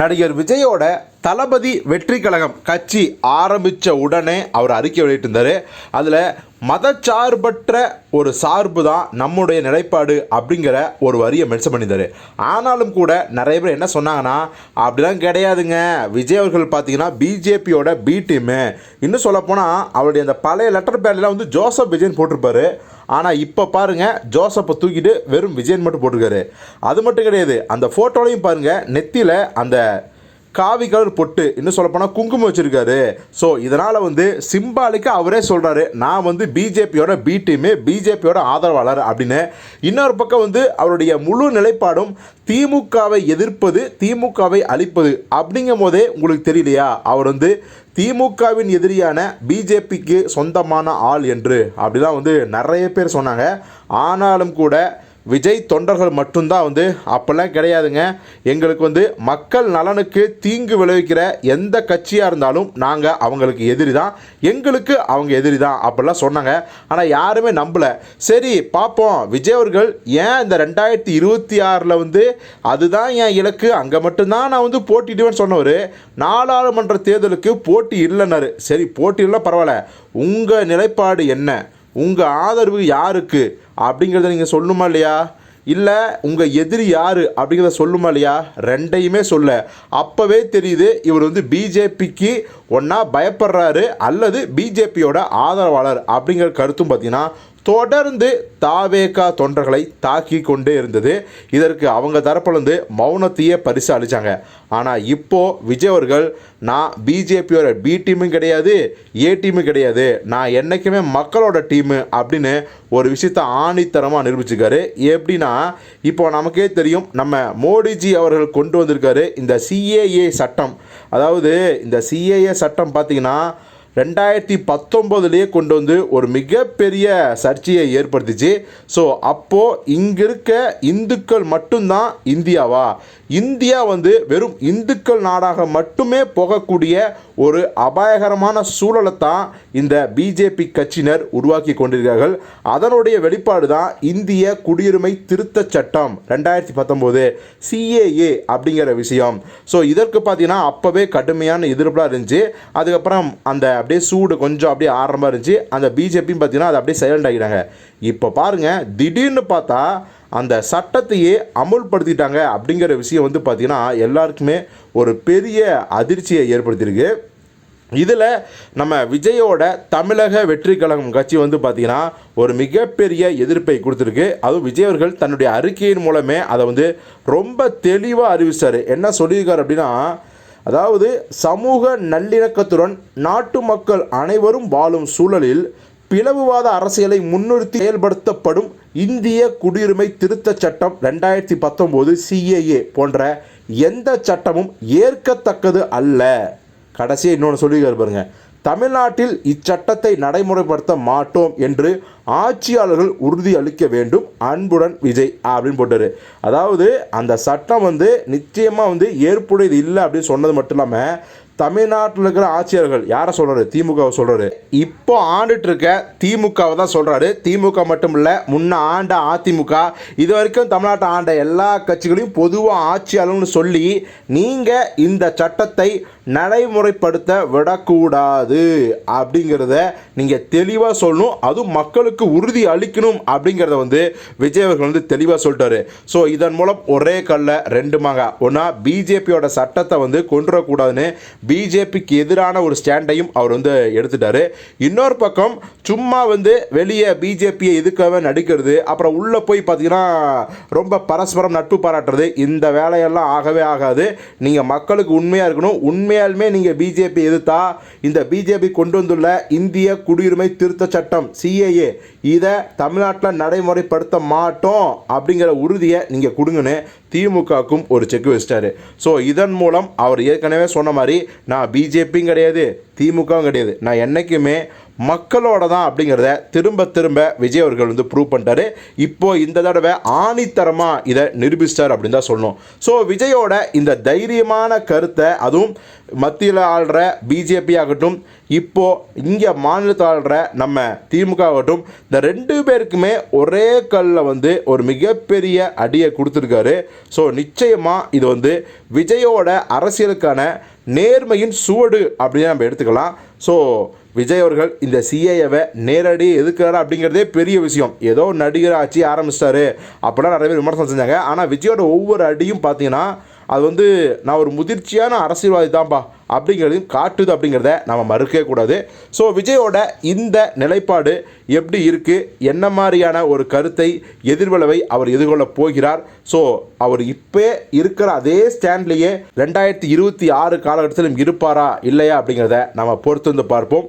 நடிகர் விஜயோட தளபதி வெற்றி கழகம் கட்சி ஆரம்பித்த உடனே அவர் அறிக்கை வெளியிட்டிருந்தார். அதில் மதச்சார்பற்ற ஒரு சார்பு தான் நம்முடைய நிலைப்பாடு அப்படிங்கிற ஒரு வரியை மென்ஷன் பண்ணியிருந்தார். ஆனாலும் கூட நிறைய பேர் என்ன சொன்னாங்கன்னா அப்படிலாம் கிடையாதுங்க. விஜய் அவர்கள் பார்த்தீங்கன்னா பிஜேபியோட பி டீமு இன்னும் சொல்லப்போனால் அவருடைய அந்த பழைய லெட்டர் பேட்லாம் வந்து ஜோசப் விஜய்னு போட்டிருப்பாரு. ஆனால் இப்போ பாருங்கள் ஜோசப்பை தூக்கிட்டு வெறும் விஜயன் மட்டும் போட்டிருக்காரு. அது மட்டும் கிடையாது அந்த ஃபோட்டோலையும் பாருங்கள் நெத்தியில் அந்த காவி கலர் பொட்டு இன்னும் சொல்லப்போனால் குங்குமம் வச்சுருக்காரு. ஸோ இதனால் வந்து சிம்பாலிக்காக அவரே சொல்கிறாரு நான் வந்து பிஜேபியோட பி டீமு பிஜேபியோட ஆதரவாளர் அப்படின்னு. இன்னொரு பக்கம் வந்து அவருடைய முழு நிலைப்பாடும் திமுகவை எதிர்ப்பது திமுகவை அழிப்பது அப்படிங்கும் போதே உங்களுக்கு தெரியலையா? அவர் வந்து திமுகவின் எதிரியான பிஜேபிக்கு சொந்தமான ஆள் என்று. அப்படிலாம் வந்து நிறைய பேர் சொன்னாங்க. ஆனாலும் கூட விஜய் தொண்டர்கள் மட்டும்தான் வந்து அப்போல்லாம் கிடையாதுங்க. எங்களுக்கு வந்து மக்கள் நலனுக்கு தீங்கு விளைவிக்கிற எந்த கட்சியாக இருந்தாலும் நாங்கள் அவங்களுக்கு எதிரி தான் எங்களுக்கு அவங்க எதிரி தான் அப்படிலாம் சொன்னாங்க. ஆனால் யாருமே நம்பலை. சரி பார்ப்போம் விஜய் அவர்கள் ஏன் இந்த ரெண்டாயிரத்தி இருபத்தி ஆறில் வந்து அதுதான் என் இலக்கு அங்கே மட்டும்தான் நான் வந்து போட்டிடுவேன்னு சொன்னவர் நாடாளுமன்ற தேர்தலுக்கு போட்டி இல்லைன்னாரு. சரி போட்டி இல்லை பரவாயில்ல. உங்கள் நிலைப்பாடு என்ன? உங்கள் ஆதரவு யாருக்கு? அப்படிங்கிறத நீங்கள் சொல்லணுமா இல்லையா? இல்லை உங்கள் எதிரி யார் அப்படிங்கிறத சொல்லுமா இல்லையா? ரெண்டையுமே சொல்ல. அப்போவே தெரியுது இவர் வந்து பிஜேபிக்கு ஒன்றா பயப்படுறாரு அல்லது பிஜேபியோட ஆதரவாளர் அப்படிங்கிற கருத்தும் பார்த்தீங்கன்னா தொடர்ந்து தாவேகா தொண்டர்களை தாக்கி கொண்டே இருந்தது. இதற்கு அவங்க தரப்புலேருந்து மௌனத்தையே பரிசு அளித்தாங்க ஆனால் இப்போது விஜய் அவர்கள் நான் பிஜேபியோட பி டீமும் கிடையாது ஏ டீமும் கிடையாது. நான் என்றைக்குமே மக்களோட டீமு அப்படின்னு ஒரு விஷயத்தை ஆணித்தரமாக நிரூபிச்சிருக்காரு. எப்படின்னா இப்போ நமக்கே தெரியும் நம்ம மோடிஜி அவர்கள் கொண்டு வந்திருக்காரு இந்த சிஏஏ சட்டம். அதாவது இந்த சிஏஏ சட்டம் பார்த்தீங்கன்னா ரெண்டாயிரத்தி பத்தொம்போதுலேயே கொண்டு வந்து ஒரு மிகப்பெரிய சர்ச்சையை ஏற்படுத்திச்சு. ஸோ அப்போது இங்கே இருக்க இந்துக்கள் மட்டும்தான் இந்தியாவா? இந்தியா வந்து வெறும் இந்துக்கள் நாடாக மட்டுமே போகக்கூடிய ஒரு அபாயகரமான சூழலை தான் இந்த பிஜேபி கட்சியினர் உருவாக்கி கொண்டிருக்கிறார்கள். அதனுடைய வெளிப்பாடு தான் இந்திய குடியுரிமை திருத்தச் சட்டம் ரெண்டாயிரத்தி பத்தொம்போது சிஏஏ அப்படிங்கிற விஷயம். ஸோ இதற்கு பார்த்தீங்கன்னா அப்போவே கடுமையான எதிர்ப்பாக இருந்துச்சு. அதுக்கப்புறம் அந்த அப்படியே சூடு கொஞ்சம் அப்படியே ஆரம்பமாக இருந்துச்சு. அந்த பிஜேபியும் பார்த்தீங்கன்னா அது அப்படியே சைலண்ட் ஆகிட்டாங்க இப்போ பாருங்கள் திடீர்னு பார்த்தா அந்த சட்டத்தையே அமுல்படுத்திட்டாங்க அப்படிங்கிற விஷயம் வந்து பார்த்திங்கன்னா எல்லாருக்குமே ஒரு பெரிய அதிர்ச்சியை ஏற்படுத்தியிருக்கு. இதில் நம்ம விஜயோட தமிழக வெற்றி கழகம் கட்சி வந்து பார்த்திங்கன்னா ஒரு மிகப்பெரிய எதிர்ப்பை கொடுத்துருக்கு. அதுவும் விஜய் அவர்கள் தன்னுடைய அறிக்கையின் மூலமே அதை வந்து ரொம்ப தெளிவாக அறிவிச்சார். என்ன சொல்லியிருக்காரு அப்படின்னா அதாவது சமூக நல்லிணக்கத்துடன் நாட்டு மக்கள் அனைவரும் வாழும் சூழலில் பிளவுவாத அரசியலை முன்னிறுத்தி செயல்படுத்தப்படும் இந்திய குடியுரிமை திருத்தச் சட்டம் ரெண்டாயிரத்தி பத்தொம்போது சிஏஏ போன்ற எந்த சட்டமும் ஏற்கத்தக்கது அல்ல. கடைசியாக இன்னொன்று சொல்லிக்கிறார் பாருங்க. தமிழ்நாட்டில் இச்சட்டத்தை நடைமுறைப்படுத்த மாட்டோம் என்று ஆட்சியாளர்கள் உறுதி அளிக்க வேண்டும். அன்புடன் விஜய் அப்படின்னு போட்டார். அதாவது அந்த சட்டம் வந்து நிச்சயமாக வந்து ஏற்புடையது இல்லை அப்படின்னு சொன்னது மட்டும் இல்லாமல் தமிழ்நாட்டில் இருக்கிற ஆட்சியர்கள் யாரை சொல்கிறாரு திமுகவை சொல்கிறாரு இப்போ ஆண்டுட்டு இருக்க திமுகவை தான் சொல்கிறாரு திமுக மட்டும் இல்லை முன்ன ஆண்ட அதிமுக இது வரைக்கும் தமிழ்நாட்டை ஆண்ட எல்லா கட்சிகளையும் பொதுவாக ஆட்சியாளர்னு சொல்லி நீங்கள் இந்த சட்டத்தை நடைமுறைப்படுத்த விடக்கூடாது அப்படிங்கிறத நீங்கள் தெளிவாக சொல்லணும். அதுவும் மக்களுக்கு உறுதி அளிக்கணும் அப்படிங்கிறத வந்து விஜய் அவர்கள் வந்து தெளிவாக சொல்லிட்டாரு. ஸோ இதன் மூலம் ஒரே கல்ல ரெண்டு மாங்க. ஒன்றா பிஜேபியோட சட்டத்தை வந்து கொண்டு வரக்கூடாதுன்னு பிஜேபிக்கு எதிரான ஒரு ஸ்டாண்டையும் அவர் வந்து எடுத்துட்டாரு. இன்னொரு பக்கம் சும்மா வந்து வெளியே பிஜேபியை எதுக்காக நடிக்கிறது. அப்புறம் உள்ளே போய் பார்த்தீங்கன்னா ரொம்ப பரஸ்பரம் நட்பு பாராட்டுறது இந்த வேலையெல்லாம் ஆகவே ஆகாது. நீங்கள் மக்களுக்கு உண்மையாக இருக்கணும். உண்மையாலுமே நீங்கள் பிஜேபி எதிர்த்தா இந்த பிஜேபி கொண்டு வந்துள்ள இந்திய குடியுரிமை திருத்த சட்டம் சிஏஏ இதை தமிழ்நாட்டில் நடைமுறைப்படுத்த மாட்டோம் அப்படிங்கிற உறுதியை நீங்கள் கொடுங்கன்னு திமுகவுக்கும் ஒரு செக் வச்சிட்டாரு. ஸோ இதன் மூலம் அவர் ஏற்கனவே சொன்ன மாதிரி நான் பிஜேபியும் கிடையாது திமுகவும் கிடையாது. நான் என்றைக்குமே மக்களோட தான் அப்படிங்கிறத திரும்ப திரும்ப விஜய் அவர்கள் வந்து ப்ரூவ் பண்ணிட்டாரு. இப்போ இந்த தடவை ஆணித்தரமாக இதை நிரூபிச்சிட்டார் அப்படின்னு தான் சொல்லணும். ஸோ விஜயோட இந்த தைரியமான கருத்தை அதுவும் மத்தியில் ஆள்ற பிஜேபி ஆகட்டும் இப்போ இங்கே மாநிலத்தில் ஆள்ற நம்ம திமுக ஆகட்டும் இந்த ரெண்டு பேருக்குமே ஒரே கல்லில் வந்து ஒரு மிகப்பெரிய அடியை கொடுத்துருக்காரு. ஸோ நிச்சயமாக இது வந்து விஜயோட அரசியலுக்கான நேர்மையின் சுவடு அப்படின்னு நம்ம எடுத்துக்கலாம். ஸோ விஜய் அவர்கள் இந்த சிஏஏவை நேரடி எதுக்குறாரு அப்படிங்கிறதே பெரிய விஷயம். ஏதோ நடிகர் ஆட்சி ஆரம்பிச்சிட்டாரு. அப்படிலாம் நிறைய பேர் விமர்சனம் செஞ்சாங்க. ஆனால் விஜயோட ஒவ்வொரு அடியும் பார்த்தீங்கன்னா அது வந்து நான் ஒரு முதிர்ச்சியான அரசியல்வாதி தான்ப்பா அப்படிங்கிறதையும் காட்டுது அப்படிங்கிறத நம்ம மறுக்கவே கூடாது. ஸோ விஜயோட இந்த நிலைப்பாடு எப்படி இருக்குது என்ன மாதிரியான ஒரு கருத்தை எதிர்வளவை அவர் எதிர்கொள்ள போகிறார்? ஸோ அவர் இப்போ இருக்கிற அதே ஸ்டாண்ட்லேயே ரெண்டாயிரத்தி இருபத்தி ஆறு காலகட்டத்திலும் இருப்பாரா இல்லையா அப்படிங்கிறத நம்ம பொறுத்து வந்து பார்ப்போம்.